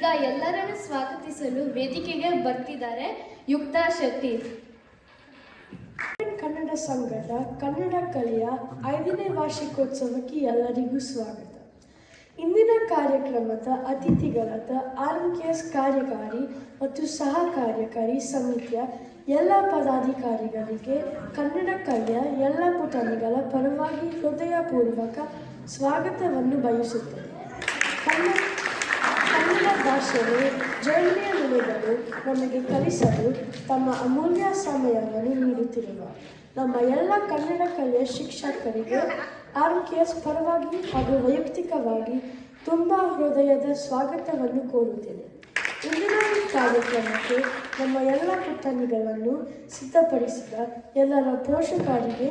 ಈಗ ಎಲ್ಲರನ್ನು ಸ್ವಾಗತಿಸಲು ವೇದಿಕೆಗೆ ಬರ್ತಿದ್ದಾರೆ ಯುಕ್ತಾ ಶೆಟ್ಟಿ. ಕನ್ನಡ ಸಂಘದ ಕನ್ನಡ ಕಲೆಯ ಐದನೇ ವಾರ್ಷಿಕೋತ್ಸವಕ್ಕೆ ಎಲ್ಲರಿಗೂ ಸ್ವಾಗತ. ಇಂದಿನ ಕಾರ್ಯಕ್ರಮದ ಅತಿಥಿಗಳಾದ ಆರ್ ಎಸ್ ಕಾರ್ಯಕಾರಿ ಮತ್ತು ಸಹ ಕಾರ್ಯಕಾರಿ ಸಮಿತಿಯ ಎಲ್ಲ ಪದಾಧಿಕಾರಿಗಳಿಗೆ ಕನ್ನಡ ಕಲೆಯ ಎಲ್ಲ ಪುಟಣಿಗಳ ಪರವಾಗಿ ಹೃದಯಪೂರ್ವಕ ಸ್ವಾಗತವನ್ನು ಬಯಸುತ್ತೇನೆ. ಕನ್ನಡ ಕನ್ನಡ ಭಾಷೆಯು ಜೈಲಿಯ ನೆಲೆಗಳು ನಮಗೆ ಕಲಿಸಲು ತಮ್ಮ ಅಮೂಲ್ಯ ಸಮಯವನ್ನು ನೀಡುತ್ತಿರುವ ನಮ್ಮ ಎಲ್ಲ ಕನ್ನಡ ಕಲೆಯ ಶಿಕ್ಷಕರಿಗೆ ಆರ್ ಕೆ ಎಸ್ ಪರವಾಗಿ ಹಾಗೂ ವೈಯಕ್ತಿಕವಾಗಿ ತುಂಬ ಹೃದಯದ ಸ್ವಾಗತವನ್ನು ಕೋರುತ್ತೇನೆ. ಇಂದಿನ ಕಾರ್ಯಕ್ರಮಕ್ಕೆ ನಮ್ಮ ಎಲ್ಲ ಪುಟ್ಟಣಿಗಳನ್ನು ಸಿದ್ಧಪಡಿಸಿದ ಎಲ್ಲರ ಪೋಷಕರಿಗೆ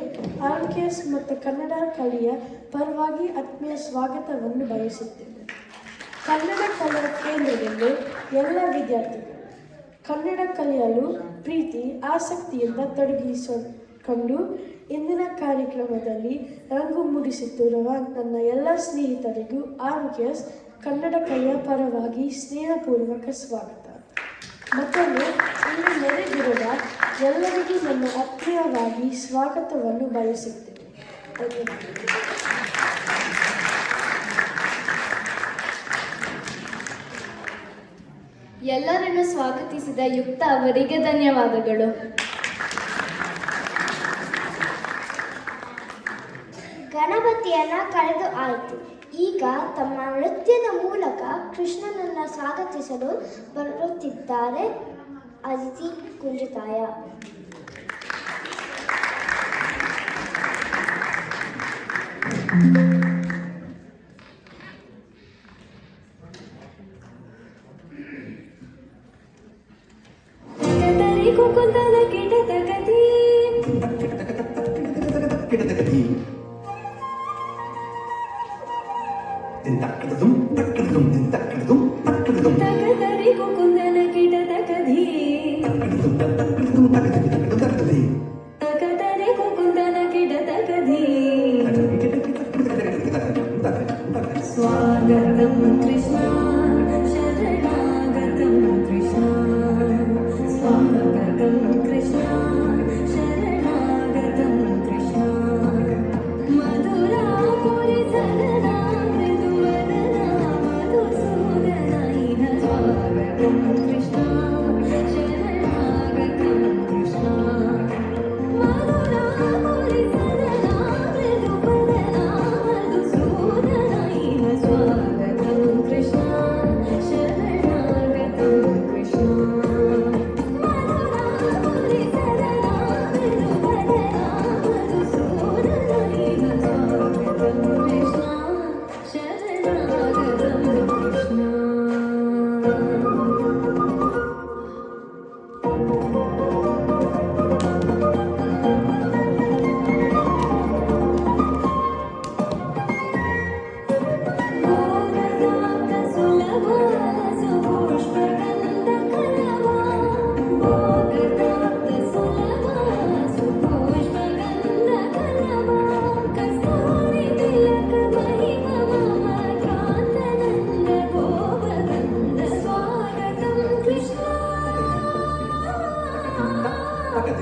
ಆರ್ ಕೆ ಎಸ್ ಮತ್ತು ಕನ್ನಡ ಕಲಿಯ ಪರವಾಗಿ ಆತ್ಮೀಯ ಸ್ವಾಗತವನ್ನು ಬಯಸುತ್ತೇನೆ. ಕನ್ನಡ ಕಲಾ ಕೇಂದ್ರದಲ್ಲಿ ಎಲ್ಲ ವಿದ್ಯಾರ್ಥಿಗಳು ಕನ್ನಡ ಕಲಿಯಲು ಪ್ರೀತಿ, ಆಸಕ್ತಿಯಿಂದ ತೊಡಗಿಸಿಕೊಂಡು ಇಂದಿನ ಕಾರ್ಯಕ್ರಮದಲ್ಲಿ ರಂಗು ಮೂಡಿಸುತ್ತಿರುವ ನನ್ನ ಎಲ್ಲ ಸ್ನೇಹಿತರಿಗೂ ಆರೋಗ್ಯ ಕನ್ನಡ ಕಲೆಯ ಪರವಾಗಿ ಸ್ನೇಹಪೂರ್ವಕ ಸ್ವಾಗತ ಮತ್ತೊಂದು ಇಲ್ಲಿ ನೆರೆದಿರುವ ಎಲ್ಲರಿಗೂ ನನ್ನ ಆತ್ಮೀಯವಾಗಿ ಸ್ವಾಗತವನ್ನು ಬಯಸುತ್ತೇನೆ. ಎಲ್ಲರನ್ನು ಸ್ವಾಗತಿಸಿದ ಯುಕ್ತ ಅವರಿಗೆ ಧನ್ಯವಾದಗಳು ಗಣಪತಿಯನ್ನ ಕಳೆದು ಆಯಿತು ಈಗ ತಮ್ಮ ನೃತ್ಯದ ಮೂಲಕ ಕೃಷ್ಣನನ್ನ ಸ್ವಾಗತಿಸಲು ಬರುತ್ತಿದ್ದಾರೆ ಅಜಿತಿ ಕುಂಜತಾಯ -hmm. ಕಿಟದ கொண்டத கிட்டத்தக்கதி கிட்டத்தக்கதி கிட்டத்தக்கதி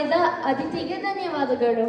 ಮಾಡಿದ ಅತಿಥಿಗೆ ಧನ್ಯವಾದಗಳು.